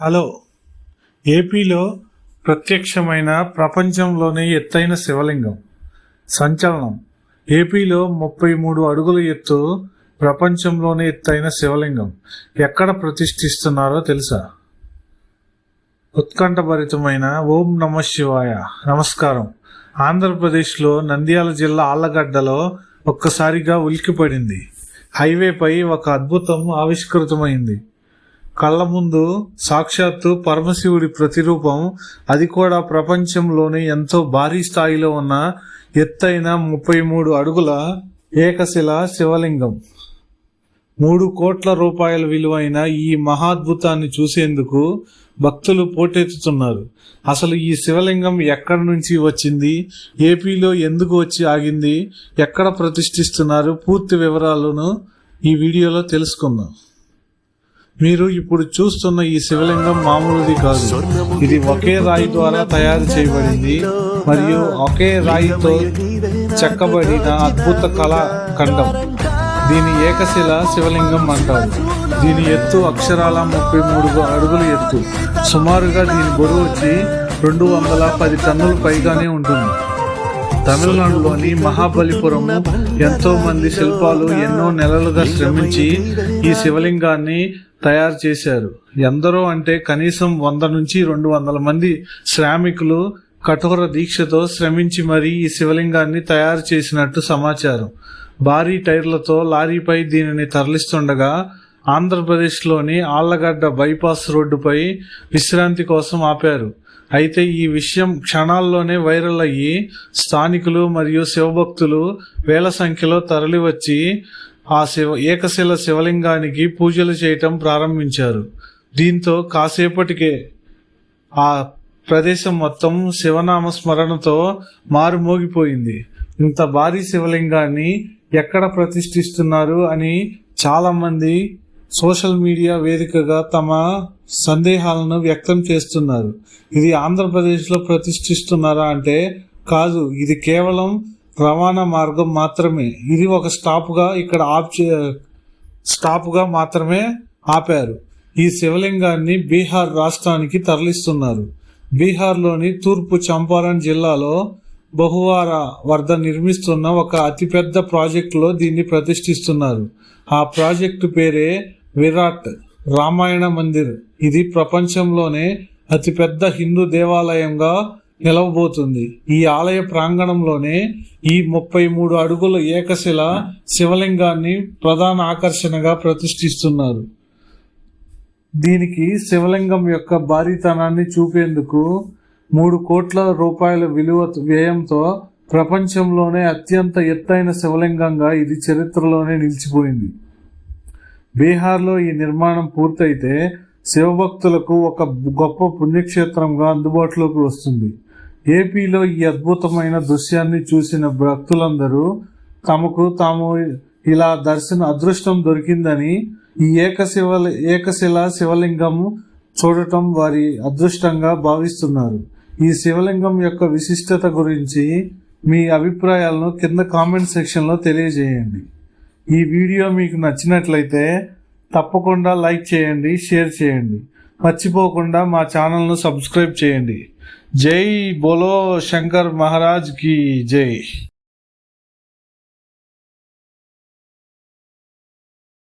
Hello. ఏపీలో ప్రత్యక్షమైన ప్రపంచంలోనే ఎత్తైన శివలింగం సంచలనం. ఏపీలో ముప్పై మూడు అడుగుల ఎత్తు ప్రపంచంలోనే ఎత్తైన శివలింగం. ఎక్కడ ప్రతిష్ఠిస్తున్నారో తెలుసా? ఉత్కంఠభరితమైన ఓం నమ శివాయ. నమస్కారం. ఆంధ్రప్రదేశ్లో నంద్యాల జిల్లా ఆళ్ళగడ్డలో ఒక్కసారిగా ఉలికిపడింది హైవేపై ఒక అద్భుతం ఆవిష్కృతమైంది. కళ్ళ ముందు సాక్షాత్తు పరమశివుడి ప్రతిరూపం. అది కూడా ప్రపంచంలోనే ఎంతో భారీ స్థాయిలో ఉన్న ఎత్తైన ముప్పై మూడు అడుగుల ఏకశిల శివలింగం. మూడు కోట్ల రూపాయల విలువైన ఈ మహాద్భుతాన్ని చూసేందుకు భక్తులు పోటెత్తుతున్నారు. అసలు ఈ శివలింగం ఎక్కడి నుంచి వచ్చింది? ఏపీలో ఎందుకు వచ్చి ఆగింది? ఎక్కడ ప్రతిష్ఠిస్తున్నారు? పూర్తి వివరాలను ఈ వీడియోలో తెలుసుకుందాం. మీరు ఇప్పుడు చూస్తున్న ఈ శివలింగం మామూలుది కాదు. ఇది ఒకే రాయి ద్వారా తయారు చేయబడింది. మరియు ఒకే రాయితో చెక్కబడిన అద్భుత కళా ఖండం. దీని ఏకశిల శివలింగం అంటారు. దీని ఎత్తు అక్షరాల ముప్పై మూడు అడుగుల ఎత్తు. సుమారుగా దీని బరువు వచ్చి రెండు వందల పది టన్నుల పైగానే ఉంటుంది. తమిళనాడులోని మహాబలిపురం ఎంతో మంది శిల్పాలు ఎన్నో నెలలుగా శ్రమించి ఈ శివలింగాన్ని తయారు చేశారు. ఎందరో అంటే కనీసం వంద నుంచి రెండు వందల మంది శ్రామికులు కఠోర దీక్షతో శ్రమించి మరీ ఈ శివలింగాన్ని తయారు చేసినట్టు సమాచారం. భారీ టైర్లతో లారీపై దీనిని తరలిస్తుండగా ఆంధ్రప్రదేశ్లోని ఆళ్ళగడ్డ బైపాస్ రోడ్డుపై విశ్రాంతి కోసం ఆపారు. అయితే ఈ విషయం క్షణాల్లోనే వైరల్ అయ్యి స్థానికులు మరియు శివభక్తులు వేల సంఖ్యలో తరలివచ్చి ఆ శివ ఏకశిల శివలింగానికి పూజలు చేయటం ప్రారంభించారు. దీంతో కాసేపటికే ఆ ప్రదేశం మొత్తం శివనామ స్మరణతో మారుమోగిపోయింది. ఇంత భారీ శివలింగాన్ని ఎక్కడ ప్రతిష్ఠిస్తున్నారు అని చాలామంది సోషల్ మీడియా వేదికగా తమ సందేహాలను వ్యక్తం చేస్తున్నారు. ఇది ఆంధ్రప్రదేశ్లో ప్రతిష్ఠిస్తున్నారా అంటే కాదు. ఇది కేవలం రవాణా మార్గం మాత్రమే. ఇది ఒక స్టాప్గా ఇక్కడ ఆప్ చే- స్టాప్గా మాత్రమే ఆపారు. ఈ శివలింగాన్ని బీహార్ రాష్ట్రానికి తరలిస్తున్నారు. బీహార్లోని తూర్పు చంపారణ్ జిల్లాలో బహువార వద్ద నిర్మిస్తున్న ఒక అతిపెద్ద ప్రాజెక్టులో దీన్ని ప్రతిష్ఠిస్తున్నారు. ఆ ప్రాజెక్టు పేరే విరాట్ రామాయణ మందిర్. ఇది ప్రపంచంలోనే అతిపెద్ద హిందూ దేవాలయంగా నిలవబోతుంది. ఈ ఆలయ ప్రాంగణంలోనే ఈ ముప్పై మూడు అడుగుల ఏకశిల శివలింగాన్ని ప్రధాన ఆకర్షణగా ప్రతిష్ఠిస్తున్నారు. దీనికి శివలింగం యొక్క భారీతనాన్ని చూపేందుకు మూడు కోట్ల రూపాయల విలువ వ్యయంతో ప్రపంచంలోనే అత్యంత ఎత్తైన శివలింగంగా ఇది చరిత్రలోనే నిలిచిపోయింది. బీహార్లో ఈ నిర్మాణం పూర్తయితే శివభక్తులకు ఒక గొప్ప పుణ్యక్షేత్రంగా అందుబాటులోకి వస్తుంది. ఏపీలో ఈ అద్భుతమైన దృశ్యాన్ని చూసిన భక్తులందరూ తమకు తాము ఇలా దర్శన అదృష్టం దొరికిందని ఈ ఏకశివ ఏకశిల శివలింగం చూడటం వారి అదృష్టంగా భావిస్తున్నారు. ఈ శివలింగం యొక్క విశిష్టత గురించి మీ అభిప్రాయాలను కింద కామెంట్ సెక్షన్లో తెలియజేయండి. ఈ వీడియో మీకు నచ్చినట్లయితే తప్పకుండా లైక్ చేయండి షేర్ చేయండి. మర్చిపోకుండా మా ఛానల్ను సబ్స్క్రైబ్ చేయండి. జై బోలో శంకర్ మహారాజ్కి జై.